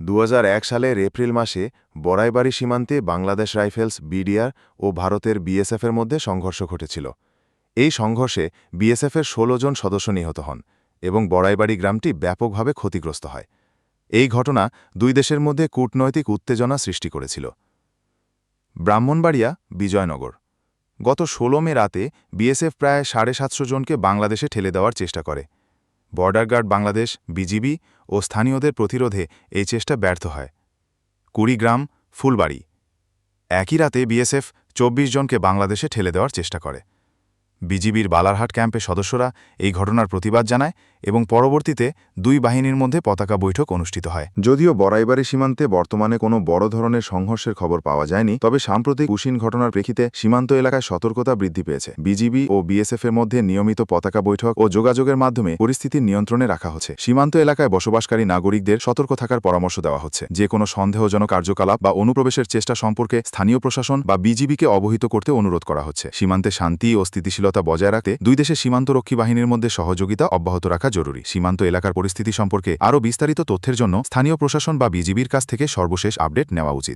দু সালের এপ্রিল মাসে বড়াইবাড়ি সীমান্তে বাংলাদেশ রাইফেলস, বিডিআর ও ভারতের বিএসএফের মধ্যে সংঘর্ষ ঘটেছিল। এই সংঘর্ষে বিএসএফের ১৬ জন সদস্য নিহত হন এবং বড়াইবাড়ি গ্রামটি ব্যাপকভাবে ক্ষতিগ্রস্ত হয়। এই ঘটনা দুই দেশের মধ্যে কূটনৈতিক উত্তেজনা সৃষ্টি করেছিল। ব্রাহ্মণবাড়িয়া, বিজয়নগর। গত ১৬ মে রাতে বিএসএফ প্রায় সাড়ে সাতশো জনকে বাংলাদেশে ঠেলে দেওয়ার চেষ্টা করে। বর্ডার গার্ড বাংলাদেশ, বিজিবি ও স্থানীয়দের প্রতিরোধে এই চেষ্টা ব্যর্থ হয়। কুড়িগ্রাম, ফুলবাড়ি। একই রাতে বিএসএফ ২৪ জনকে বাংলাদেশে ঠেলে দেওয়ার চেষ্টা করে। বিজিবির বালারহাট ক্যাম্পের সদস্যরা এই ঘটনার প্রতিবাদ জানায় এবং পরবর্তীতে দুই বাহিনীর মধ্যে পতাকা বৈঠক অনুষ্ঠিত হয়। যদিও বড়াইবাড়ি সীমান্তে বর্তমানে কোনো বড় ধরনের সংঘর্ষের খবর পাওয়া যায়নি, তবে সাম্প্রতিক উসিন ঘটনার প্রেক্ষিতে সীমান্ত এলাকায় সতর্কতা বৃদ্ধি পেয়েছে। বিজিবি ও বিএসএফ এর মধ্যে নিয়মিত পতাকা বৈঠক ও যোগাযোগের মাধ্যমে পরিস্থিতি নিয়ন্ত্রণে রাখা হচ্ছে। সীমান্ত এলাকায় বসবাসকারী নাগরিকদের সতর্ক থাকার পরামর্শ দেওয়া হচ্ছে। যে কোনো সন্দেহজনক কার্যকলাপ বা অনুপ্রবেশের চেষ্টা সম্পর্কে স্থানীয় প্রশাসন বা বিজিবিকে অবহিত করতে অনুরোধ করা হচ্ছে। সীমান্তে শান্তি ও স্থিতিশীলতা বজায় রাখতে দুই দেশের সীমান্তরক্ষী বাহিনীর মধ্যে সহযোগিতা অব্যাহত রাখা জরুরি। সীমান্ত এলাকার পরিস্থিতি সম্পর্কে আরও বিস্তারিত তথ্যের জন্য স্থানীয় প্রশাসন বা বিজিবির কাছ থেকে সর্বশেষ আপডেট নেওয়া উচিত।